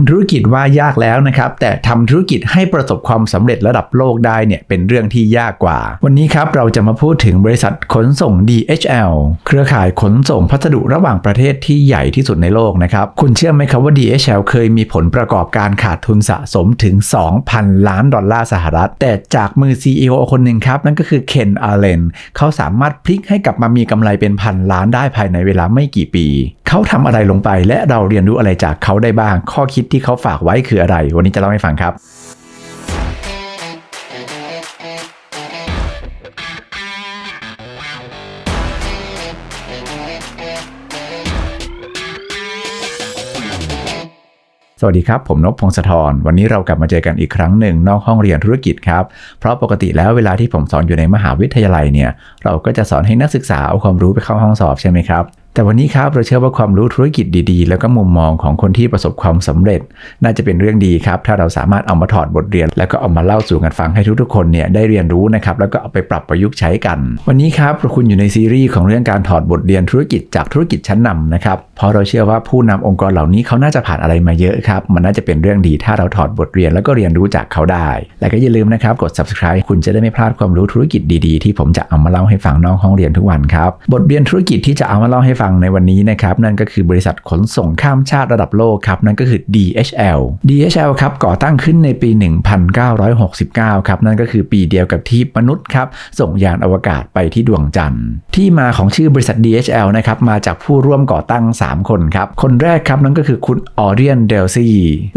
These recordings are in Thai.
ำธุรกิจว่ายากแล้วนะครับ แต่ทำธุรกิจให้ประสบความสำเร็จระดับโลกได้เนี่ยเป็นเรื่องที่ยากกว่า วันนี้ครับเราจะมาพูดถึงบริษัทขนส่ง DHL เครือข่ายขนส่งพัสดุระหว่างประเทศที่ใหญ่ที่สุดในโลกนะครับ คุณเชื่อไหมครับว่า DHL เคยมีผลประกอบการขาดทุนสะสมถึง 2,000 ล้านดอลลาร์สหรัฐ แต่จากมือ CEO คนหนึ่งครับ นั่นก็คือเคนอาร์เลนเขาสามารถพลิกให้กลับมามีกำไรเป็นพันล้านได้ภายในเวลาไม่กี่ปี เขาทำอะไรลงไป และเราเรียนรู้อะไรจากเขาได้บ้าง ข้อคิดที่เขาฝากไว้คืออะไร วันนี้จะเล่าให้ฟังครับสวัสดีครับ ผมนพพงศธร วันนี้เรากลับมาเจอกันอีกครั้งหนึ่งนอกห้องเรียนธุรกิจครับ เพราะปกติแล้วเวลาที่ผมสอนอยู่ในมหาวิทยาลัยเนี่ย เราก็จะสอนให้นักศึกษาเอาความรู้ไปเข้าห้องสอบใช่ไหมครับ แต่วันนี้ครับเราเชื่อว่าความรู้ธุรกิจดีๆ แล้วก็มุมมองของคนที่ประสบความสำเร็จ น่าจะเป็นเรื่องดีครับ ถ้าเราสามารถเอามาถอดบทเรียน แล้วก็เอามาเล่าสู่กันฟังให้ทุกๆคนเนี่ยได้เรียนรู้นะครับแล้วก็เอาไปปรับประยุกต์ใช้กัน วันนี้ครับคุณอยู่ในซีรีส์ของเรื่องการถอดบทเรียนธุรกิจจากธุรกิจชั้นนำนะครับเพราะเราเชื่อว่าผู้นำองค์กรเหล่านี้เขาน่าจะผ่านอะไรมาเยอะครับมันน่าจะเป็นเรื่องดีถ้าเราถอดบทเรียนแล้วก็เรียนรู้จากเขาได้ และก็อย่าลืมนะครับกด subscribe คุณจะได้ไม่พลาดความรู้ธุรกิจดีๆ ที่ผมจะเอามาเล่าให้ฟังนอกห้องเรียนทุกวันครับบทเรียนธุรกิจที่จะเอามาเล่าให้ฟังในวันนี้นะครับนั่นก็คือบริษัทขนส่งข้ามชาติระดับโลกครับนั่นก็คือ DHL DHL ครับก่อตั้งขึ้นในปี 1969 ครับนั่นก็คือปีเดียวกับที่มนุษย์ครับส่งยานอวกาศไปที่ดวงจันทร์ ที่มาของชื่อบริษัท DHL นะครับมาจากผู้ร่วมก่อตั้ง 3 คนครับคนแรกครับนั่นก็คือคุณออเรียนเดลซี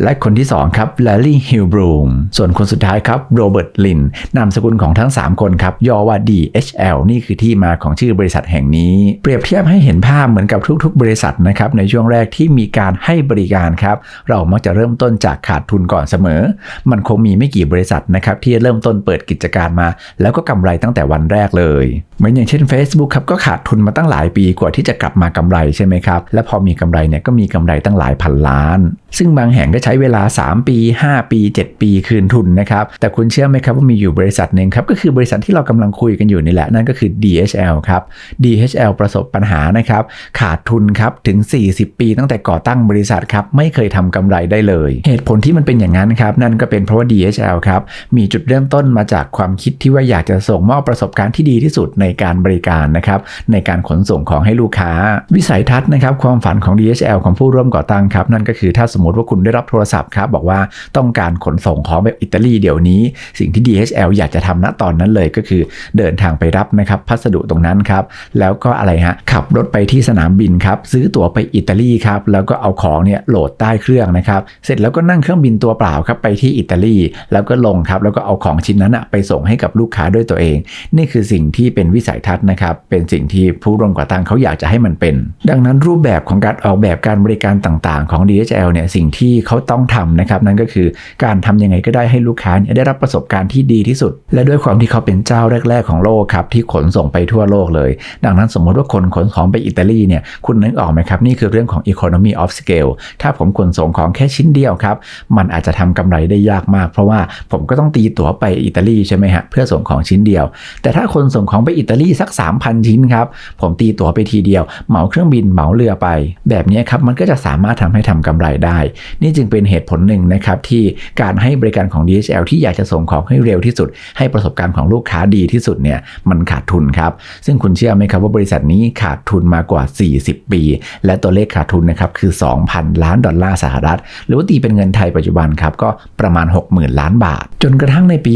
และคนที่ 2 ครับแลลี่ฮิลบรูมส่วนคนสุดท้ายครับโรเบิร์ตลินนามสกุลของทั้ง 3 คนครับย่อว่า DHL นี่คือที่มาของชื่อบริษัทแห่งนี้ เปรียบเทียบให้เห็นภาพเหมือนกับทุกๆ บริษัทนะครับในช่วงแรกที่มีการให้บริการครับเรามักจะเริ่มต้นจากขาดทุนก่อนเสมอ มันคงมีไม่กี่บริษัทนะครับที่เริ่มต้นเปิดกิจการมา แล้วก็กำไรตั้งแต่วันแรกเลยเหมือนอย่างเช่น Facebook ครับก็ขาดทุนมาตั้งหลายปีกว่าที่จะกลับมากำไรใช่ไหมครับและพอมีกำไรเนี่ยก็มีกำไรตั้งหลายพันล้าน ซึ่งบางแห่งก็ใช้เวลา 3 ปี 5 ปี 7 ปีคืนทุนนะครับแต่คุณเชื่อไหมครับว่ามีอยู่บริษัทหนึ่งครับก็คือบริษัทที่เรากำลังคุยกันอยู่นี่แหละนั่นก็คือ DHL ครับ DHL ประสบปัญหานะครับขาดทุนครับถึง 40 ปีตั้งแต่ก่อตั้งบริษัทครับไม่เคยทำกำไรได้เลย เหตุผลที่มันเป็นอย่างนั้นครับนั่นก็เป็นเพราะว่า DHL ครับมีจุดเริ่มต้นมาจากความคิดที่ว่าอยากจะส่งมอบประสบการณ์ที่ดีที่สุดในการบริการนะครับในการขนส่งของให้ลูกค้า วิสัยทัศน์นะครับความฝันของ DHL ของผู้ร่วมก่อตั้งครับนั่นก็คือถ้าสมมติว่าคุณได้รับโทรศัพท์ครับบอกว่าต้องการขนส่งของแบบอิตาลีเดี๋ยวนี้ สิ่งที่ DHL อยากจะทำณตอนนั้นเลยก็คือเดินทางไปรับนะครับพัสดุตรงนั้นครับแล้วก็อะไรฮะขับรถไปที่สนามบินครับซื้อตั๋วไปอิตาลีครับแล้วก็เอาของเนี่ยโหลดใต้เครื่องนะครับเสร็จแล้วก็นั่งเครื่องบินตัวเปล่าครับไปที่อิตาลีแล้วก็ลงครับแล้วก็เอาของชิ้นนั้นอะไปส่งให้กับลูกค้าด้วยตัวเอง นี่คือสิ่งที่เป็นวิสัยทัศน์นะครับเป็นสิ่งที่ผู้ร่วมก่อตั้งเขาอยากจะให้มันเป็น ดังนั้นรูปแบบของการออกแบบการบริการต่างๆ ของ DHL เนี่ยสิ่งที่เขาต้องทำนะครับนั่นก็คือการทำยังไงก็ได้ให้ลูกค้าเนี่ยได้รับประสบการณ์ที่ดีที่สุด และด้วยความที่เขาเป็นเจ้าแรก ๆ ของโลกครับที่ขนส่งไปทั่วโลกเลย ดังนั้นสมมติว่าคนขนของไปอิตาลีเนี่ยคุณนึกออกไหมครับ นี่คือเรื่องของ economy of scale ถ้าผมขนส่งของแค่ชิ้นเดียวครับ มันอาจจะทำกำไรได้ยากมาก เพราะว่าผมก็ต้องตีตั๋วไปอิตาลีใช่ไหมฮะเพื่อส่งของชิ้นเดียว แต่ถ้าคนส่งของไปอิตาลีสัก 3,000 ชิ้นครับ ผมตีตั๋วไปทีเดียว เหมาเครื่องบินเหมาเรือไป แบบนี้ครับมันก็จะสามารถทำให้ทำกำไรได้ นี่จึงเป็นเหตุผลหนึ่งนะครับที่การให้บริการของ DHL ที่อยากจะส่งของให้เร็วที่สุด ให้ประสบการณ์ของลูกค้าดีที่สุดเนี่ยมันขาดทุนครับ ซึ่งคุณเชื่อไหมครับว่าบริษัทนี้ขาดทุนมากกว่า 40 ปี และตัวเลขขาดทุนนะครับคือ 2,000 ล้านดอลลาร์สหรัฐ หรือว่าตีเป็นเงินไทยปัจจุบันครับก็ประมาณ 60,000 ล้านบาท จนกระทั่งในปี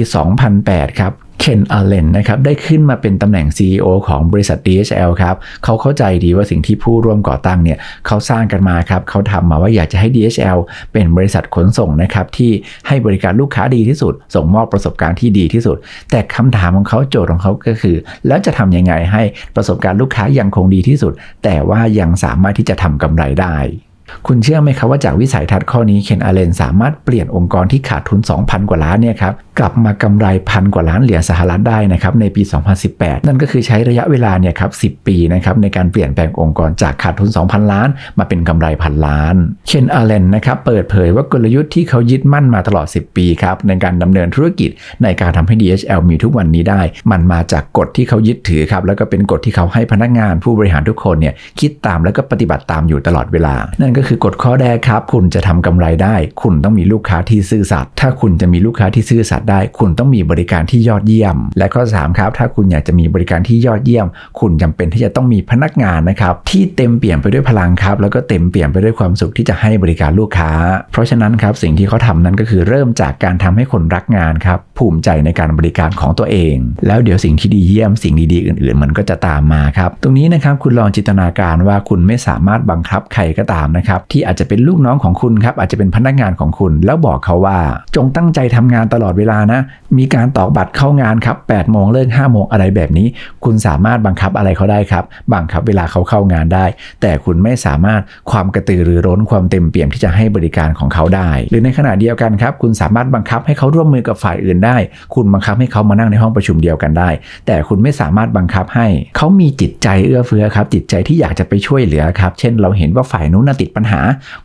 2008 ครับ คนอาเลนนะครับได้ขึ้นมาเป็นตำแหน่ง CEO ของบริษัท DHL ครับเขาเข้าใจดีว่าสิ่งที่ผู้ร่วมก่อตั้งเนี่ยเขาสร้างกันมาครับเขาทำมาว่าอยากจะให้ DHL เป็นบริษัทขนส่งนะครับที่ให้บริการลูกค้าดีที่สุด ส่งมอบประสบการณ์ที่ดีที่สุด แต่คำถามของเขาโจทย์ของเขาก็คือ แล้วจะทำยังไงให้ประสบการณ์ลูกค้ายังคงดีที่สุด แต่ว่ายังสามารถที่จะทำกำไรได้ คุณเชื่อไหมครับว่าจากวิสัยทัศน์ข้อนี้เคนอาเลนสามารถเปลี่ยนองค์กรที่ขาดทุน 2,000 กว่าล้านเนี่ยครับกลับมากำไรพันกว่าล้านเหรียญสหรัฐได้นะครับในปี 2018 นั่นก็คือใช้ระยะเวลาเนี่ยครับ10 ปีนะครับในการเปลี่ยนแปลงองค์กรจากขาดทุน 2,000 ล้าน มาเป็นกำไรพันล้านเคนอาเลนนะครับเปิดเผยว่ากลยุทธ์ที่เขายึดมั่นมาตลอด 10 ปีครับในการดำเนินธุรกิจในการทำให้ DHL มีทุกวันนี้ได้ มันมาจากกฎที่เขายึดถือครับแล้วก็เป็นกฎที่เขาให้พนักงานผู้บริหารทุกคนเนี่ยคิดตามแล้วก็ปฏิบัติตามอยู่ตลอดเวลานั่นก็คือกฎข้อแรกครับ คุณจะทำกำไรได้ คุณต้องมีลูกค้าที่ซื่อสัตย์ถ้าคุณจะมีลูกค้าที่ซื่อสัตย์ได้ คุณต้องมีบริการที่ยอดเยี่ยม และข้อ3ครับถ้าคุณอยากจะมีบริการที่ยอดเยี่ยม คุณจำเป็นที่จะต้องมีพนักงานนะครับที่เต็มเปี่ยมไปด้วยพลังครับ แล้วก็เต็มเปี่ยมไปด้วยความสุขที่จะให้บริการลูกค้า เพราะฉะนั้นครับสิ่งที่เขาทำนั้นก็คือเริ่มจากการทำให้คนรักงานครับภูมิใจในการบริการของตัวเอง แล้วเดี๋ยวสิ่งที่ดีเยี่ยมสิ่งดีๆอื่น ๆ มันก็จะตามมาครับ ตรงนี้นะครับคุณลองจินตนาการว่าคุณไม่สามารถบังคับใครก็ตามนะครับที่อาจจะเป็นลูกน้องของคุณครับอาจจะเป็นพนักงานของคุณ แล้วบอกเขาว่าจงตั้งใจทำงานตลอดเวลานะ มีการตอกบัตรเข้างานครับ8โมงเลิก5โมงอะไรแบบนี้ คุณสามารถบังคับอะไรเขาได้ครับบังคับเวลาเขาเข้างานได้ แต่คุณไม่สามารถความกระตือรือร้นความเต็มเปี่ยมที่จะให้บริการของเขาได้ หรือในขณะเดียวกันครับคุณสามารถบังคับให้เขาร่วมมือกับฝ่ายอื่นได้ คุณบังคับให้เขามานั่งในห้องประชุมเดียวกันได้ แต่คุณไม่สามารถบังคับให้ เขามีจิตใจเอื้อเฟื้อครับจิตใจที่อยากจะไปช่วยเหลือครับ เช่นเราเห็นว่าฝ่ายนู้นติดปัญหา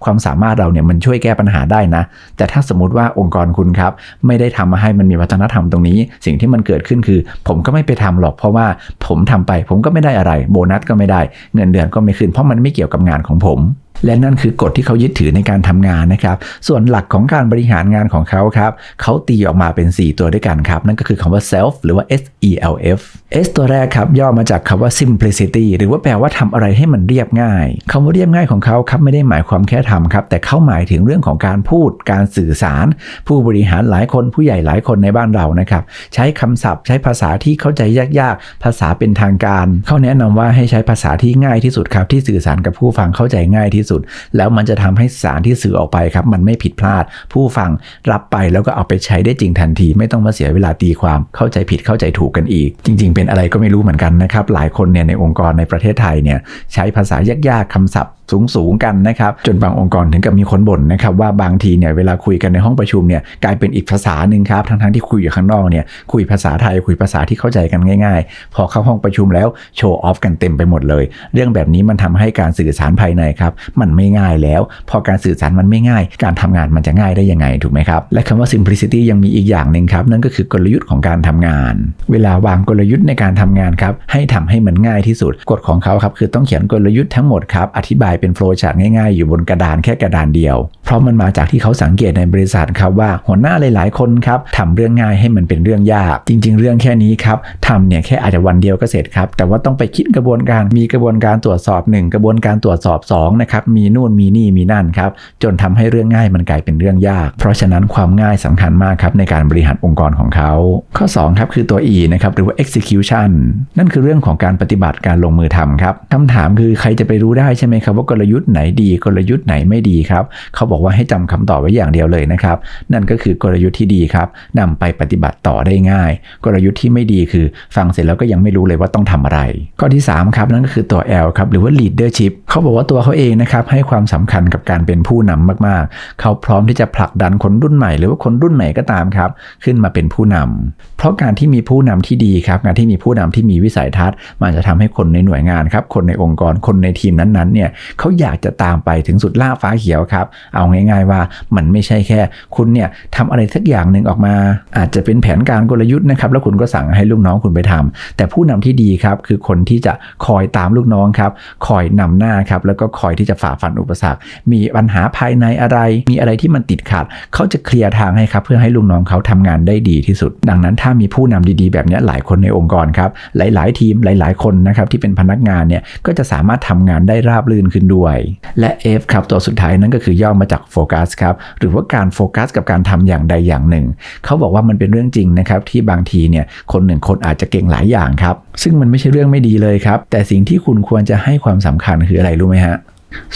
ความสามารถเราเนี่ยมันช่วยแก้ปัญหาได้นะ แต่ถ้าสมมติว่าองค์กรคุณครับไม่ได้ทำมาให้มันมีวัฒนธรรมตรงนี้ สิ่งที่มันเกิดขึ้นคือ ผมก็ไม่ไปทำหรอกเพราะว่าผมทำไป ผมก็ไม่ได้อะไร โบนัสก็ไม่ได้ เงินเดือนก็ไม่ขึ้น เพราะมันไม่เกี่ยวกับงานของผมและนั่นคือกฎที่เขายึดถือในการทำงานนะครับ ส่วนหลักของการบริหารงานของเขาครับ เขาตีออกมาเป็น 4 ตัวด้วยกันครับ นั่นก็คือคำว่า self หรือว่า S E L F S ตัวแรกครับย่อมาจากคำว่า simplicity หรือว่าแปลว่าทำอะไรให้มันเรียบง่ายคำว่าเรียบง่ายของเขาครับไม่ได้หมายความแค่ทำครับ แต่เขาหมายถึงเรื่องของการพูด การสื่อสาร ผู้บริหารหลายคนผู้ใหญ่หลายคนในบ้านเรานะครับ ใช้คำศัพท์ ใช้ภาษาที่เข้าใจยากๆ ภาษาเป็นทางการ เขาแนะนำว่าให้ใช้ภาษาที่ง่ายที่สุดครับ ที่สื่อสารกับผู้ฟังเข้าใจง่ายที่สุด แล้วมันจะทำให้สารที่สื่อออกไปครับ มันไม่ผิดพลาด ผู้ฟังรับไปแล้วก็เอาไปใช้ได้จริงทันที ไม่ต้องมาเสียเวลาตีความเข้าใจผิดเข้าใจถูกกันอีก จริง ๆเป็นอะไรก็ไม่รู้เหมือนกันนะครับ หลายคนเนี่ยในองค์กรในประเทศไทยเนี่ยใช้ภาษายากๆคำศัพท์ สูงๆกันนะครับจนบางองค์กรถึงกับมีคนบ่นนะครับว่าบางทีเนี่ยเวลาคุยกันในห้องประชุมเนี่ยกลายเป็นอีกภาษาหนึ่งครับทั้งๆที่คุยอยู่ข้างนอกเนี่ยคุยภาษาไทยคุยภาษาที่เข้าใจกันง่ายๆ พอเข้าห้องประชุมแล้วโชว์ออฟกันเต็มไปหมดเลย เรื่องแบบนี้มันทำให้การสื่อสารภายในครับมันไม่ง่ายแล้ว พอการสื่อสารมันไม่ง่าย การทำงานมันจะง่ายได้ยังไงถูกไหมครับและคำว่า simplicity ยังมีอีกอย่างหนึ่งครับนั่นก็คือกลยุทธ์ของการทำงาน เวลาวางกลยุทธ์ในการทำงานครับให้ทำให้มันง่ายที่สุดกฎของเขาครับคือต้องเขียนกลยุทธ์ทั้งหมดครับอธิบายเป็นโฟล์ชาร์ตง่ายๆ อยู่บนกระดานแค่กระดานเดียว เพราะมันมาจากที่เขาสังเกตในบริษัทครับว่าหัวหน้าหลายๆคนครับทำเรื่องง่ายให้มันเป็นเรื่องยาก จริง ๆ เรื่องแค่นี้ครับทำเนี่ยแค่อาจจะวันเดียวก็เสร็จครับ แต่ว่าต้องไปคิดกระบวนการมีกระบวนการตรวจสอบ 1 กระบวนการตรวจสอบ2นะครับมีนู่นมีนี่มีนั่นครับจนทำให้เรื่องง่ายมันกลายเป็นเรื่องยาก เพราะฉะนั้นความง่ายสำคัญมากครับในการบริหารองค์กรของเขา ข้อ2ครับคือตัว E นะครับหรือว่า execution นั่นคือเรื่องของการปฏิบัติการลงมือทำครับคำถามคือใครจะไปรู้ได้ใช่ไหมครับว่ากลยุทธ์ไหนดีกลยุทธ์ไหนไม่ดีครับ เขาบอกว่าให้จำคำตอบไว้อย่างเดียวเลยนะครับ นั่นก็คือกลยุทธ์ที่ดีครับนำไปปฏิบัติต่อได้ง่าย กลยุทธ์ที่ไม่ดีคือฟังเสร็จแล้วก็ยังไม่รู้เลยว่าต้องทำอะไร ข้อที่ 3 ครับ นั่นก็คือตัว L ครับหรือว่า leadership เขาบอกว่าตัวเขาเองนะครับให้ความสำคัญกับการเป็นผู้นำมากๆ เขาพร้อมที่จะผลักดันคนรุ่นใหม่ หรือว่าคนรุ่นไหนก็ตามครับขึ้นมาเป็นผู้นำเพราะการที่มีผู้นำที่ดีครับการที่มีผู้นำที่มีวิสัยทัศน์ มันจะทำให้คนในหน่วยงานครับคนในองค์กรคนในทีมนั้นๆเนี่ยเขาอยากจะตามไปถึงสุดล่าฟ้าเขียวครับ เอาง่าย ๆ ว่ามันไม่ใช่แค่ คุณเนี่ยทำอะไรสักอย่างหนึ่งออกมา อาจจะเป็นแผนการกลยุทธ์นะครับแล้วคุณก็สั่งให้ลูกน้องคุณไปทำแต่ผู้นำที่ดีครับคือคนที่จะคอยตามลูกน้องครับคอยนำหน้าครับแล้วก็คอยที่จะฝ่าฟันอุปสรรค มีปัญหาภายในอะไร มีอะไรที่มันติดขัดเขาจะเคลียร์ทางให้ครับเพื่อให้ลูกน้องเขาทำงานได้ดีที่สุด ดังนั้นถ้ามีผู้นำดีๆ แบบนี้หลายคนในองค์กรครับหลาย ๆ ทีมหลาย ๆ คนนะครับที่เป็นพนักงานเนี่ยก็จะสามารถทำงานได้ราบรื่นขึ้นด้วย และ F ครับตัวสุดท้ายนั่นก็คือย่อมาจากโฟกัสครับหรือว่าการโฟกัสกับการทำอย่างใดอย่างหนึ่ง เขาบอกว่ามันเป็นเรื่องจริงนะครับที่บางทีเนี่ยคนหนึ่งคนอาจจะเก่งหลายอย่างครับ ซึ่งมันไม่ใช่เรื่องไม่ดีเลยครับแต่สิ่งที่คุณควรจะให้ความสำคัญคืออะไรรู้ไหมฮะ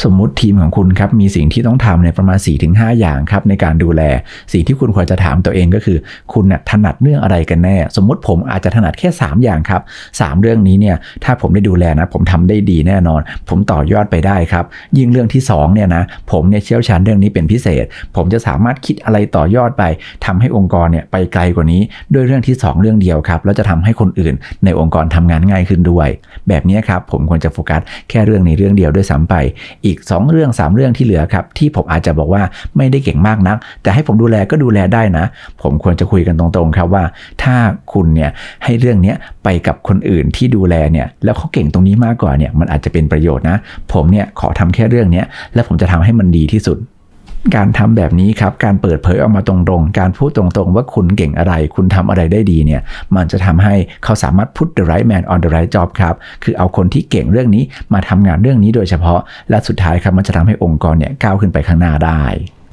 สมมุติทีมของคุณครับมีสิ่งที่ต้องทำในประมาณ 4-5 อย่างครับในการดูแล สิ่งที่คุณควรจะถามตัวเองก็คือ คุณนะถนัดเรื่องอะไรกันแน่ สมมุติผมอาจจะถนัดแค่ 3 อย่างครับ 3 เรื่องนี้เนี่ยถ้าผมได้ดูแลนะ ผมทำได้ดีแน่นอน ผมต่อยอดไปได้ครับ ยิ่งเรื่องที่2เนี่ยนะผมเนี่ยเชี่ยวชาญเรื่องนี้เป็นพิเศษ ผมจะสามารถคิดอะไรต่อยอดไปทำให้องค์กรเนี่ยไปไกลกว่านี้ ด้วยเรื่องที่ 2 เรื่องเดียวครับแล้วจะทำให้คนอื่น ในองค์กรทำงานง่ายขึ้นด้วย แบบนี้ครับผมควรจะโฟกัสแค่เรื่องในเรื่องเดียวด้วยซ้ำไปอีก 2 เรื่อง 3 เรื่องที่เหลือครับ ที่ผมอาจจะบอกว่าไม่ได้เก่งมากนัก แต่ให้ผมดูแลก็ดูแลได้นะ ผมควรจะคุยกันตรงๆครับว่า ถ้าคุณเนี่ยให้เรื่องนี้ไปกับคนอื่นที่ดูแลเนี่ยแล้วเขาเก่งตรงนี้มากกว่าเนี่ยมันอาจจะเป็นประโยชน์นะ ผมเนี่ยขอทำแค่เรื่องนี้แล้วผมจะทำให้มันดีที่สุด การทำแบบนี้ครับ การเปิดเผยออกมาตรงๆ การพูดตรงๆ ว่าคุณเก่งอะไร คุณทำอะไรได้ดีเนี่ย มันจะทำให้เขาสามารถ put the right man on the right job ครับ คือเอาคนที่เก่งเรื่องนี้มาทำงานเรื่องนี้โดยเฉพาะ และสุดท้ายครับมันจะทำให้องค์กรเนี่ยก้าวขึ้นไปข้างหน้าได้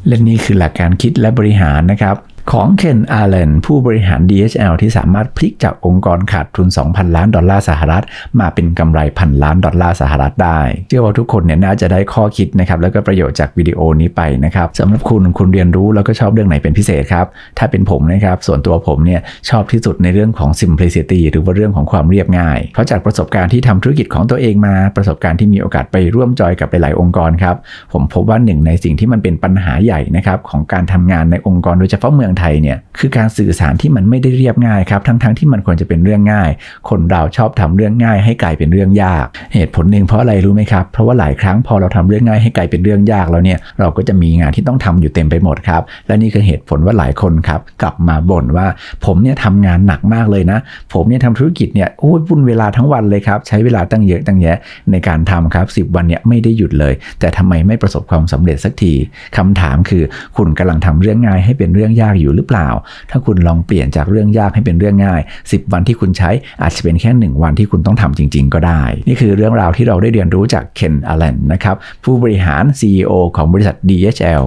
และนี่คือหลักการคิดและบริหารนะครับ ของเคนอาร์เลนผู้บริหาร DHL ที่สามารถพลิกจากองค์กรขาดทุน 2,000 ล้านดอลลาร์สหรัฐ มาเป็นกำไรพันล้านดอลลาร์สหรัฐได้เชื่อว่าทุกคนเนี่ยน่าจะได้ข้อคิดนะครับแล้วก็ประโยชน์จากวิดีโอนี้ไปนะครับสำหรับคุณคุณเรียนรู้แล้วก็ชอบเรื่องไหนเป็นพิเศษครับ ถ้าเป็นผมนะครับส่วนตัวผมเนี่ยชอบที่สุดในเรื่องของ simplicity หรือว่าเรื่องของความเรียบง่าย เพราะจากประสบการณ์ที่ทำธุรกิจของตัวเองมาประสบการณ์ที่มีโอกาสไปร่วมจอยกับหลายๆองค์กรครับผมพบว่าหนึ่งในสิ่งที่มันเป็นปัญหาใหญ่นะครับของการทำงานในองค์กรโดยเฉพาะเมืองไทยเนี่ยคือการสื่อสารที่มันไม่ได้เรียบง่ายครับทั้งๆทที่มันควรจะเป็นเรื่องง่าย คนเราชอบทำเรื่องง่าย ให้กลายเป็นเรื่องยาก เหตุผลหนึ่งเพราะอะไรรู้ไหมครับเพราะว่าหลายครั้งพอเราทำเรื่องง่ายให้กลายเป็นเรื่องยากแล้วเนี่ยเราก็จะมีงานที่ต้องทำอยู่เต็มไปหมดครับ และนี่คือเหตุผลว่าหลายคนครับกลับมาบ่นว่าผมเนี่ยทำงานหนักมากเลยนะ ผมเนี่ยทำธุรกิจเนี่ยโอ้ยวุ่นเวลาทั้งวันเลยครับใช้เวลาตั้งเยอะตั้งแยะในการทำครับ10 วันเนี่ยไม่ได้หยุดเลย แต่ทำไมไม่ประสบความสำเร็จสักทีคำถามคือคุณกำลังทำเรื่องง่ายให้เป็นเรื่องยากอยู่หรือเปล่า ถ้าคุณลองเปลี่ยนจากเรื่องยากให้เป็นเรื่องง่าย 10 วันที่คุณใช้อาจจะเป็นแค่ 1 วันที่คุณต้องทำจริง ๆ ก็ได้ นี่คือเรื่องราวที่เราได้เรียนรู้จากเคนอ l เลนนะครับผู้บริหาร CEO ของบริษัท DHL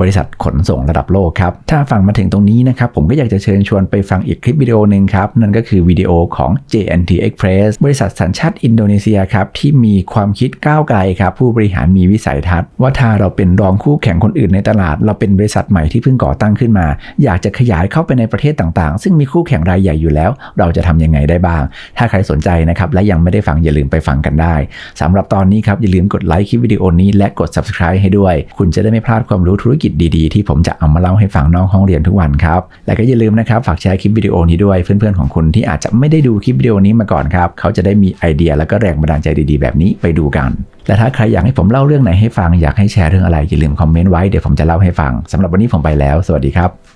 บริษัทขนส่งระดับโลกครับ ถ้าฟังมาถึงตรงนี้นะครับ ผมก็อยากจะเชิญชวนไปฟังอีกคลิปวิดีโอหนึ่งครับ นั่นก็คือวิดีโอของ JNT Express บริษัทสัญชาติอินโดนีเซียครับ ที่มีความคิดก้าวไกลครับ ผู้บริหารมีวิสัยทัศน์ ว่าถ้าเราเป็นรองคู่แข่งคนอื่นในตลาด เราเป็นบริษัทใหม่ที่เพิ่งก่อตั้งขึ้นมา อยากจะขยายเข้าไปในประเทศต่างๆ ซึ่งมีคู่แข่งรายใหญ่อยู่แล้ว เราจะทำยังไงได้บ้าง ถ้าใครสนใจนะครับและยังไม่ได้ฟังอย่าลืมไปฟังกันได้สำหรับตอนนี้ครับอย่าลืมกดไลค์คลิปวิดีโอนี้และกด subscribe ให้ด้วย คุณจะได้ไม่พลาดความรู้ธุรกิจดีๆ ที่ผมจะเอามาเล่าให้ฟังนอกห้องเรียนทุกวันครับ และก็อย่าลืมนะครับฝากแชร์คลิปวิดีโอนี้ด้วยเพื่อนๆของคุณที่อาจจะไม่ได้ดูคลิปวิดีโอนี้มาก่อนครับเขาจะได้มีไอเดียและก็แรงบันดาลใจดีๆ แบบนี้ไปดูกัน และถ้าใครอยากให้ผมเล่าเรื่องไหนให้ฟังอยากให้แชร์เรื่องอะไรอย่าลืมคอมเมนต์ไว้เดี๋ยวผมจะเล่าให้ฟังสำหรับวันนี้ผมไปแล้ว สวัสดีครับ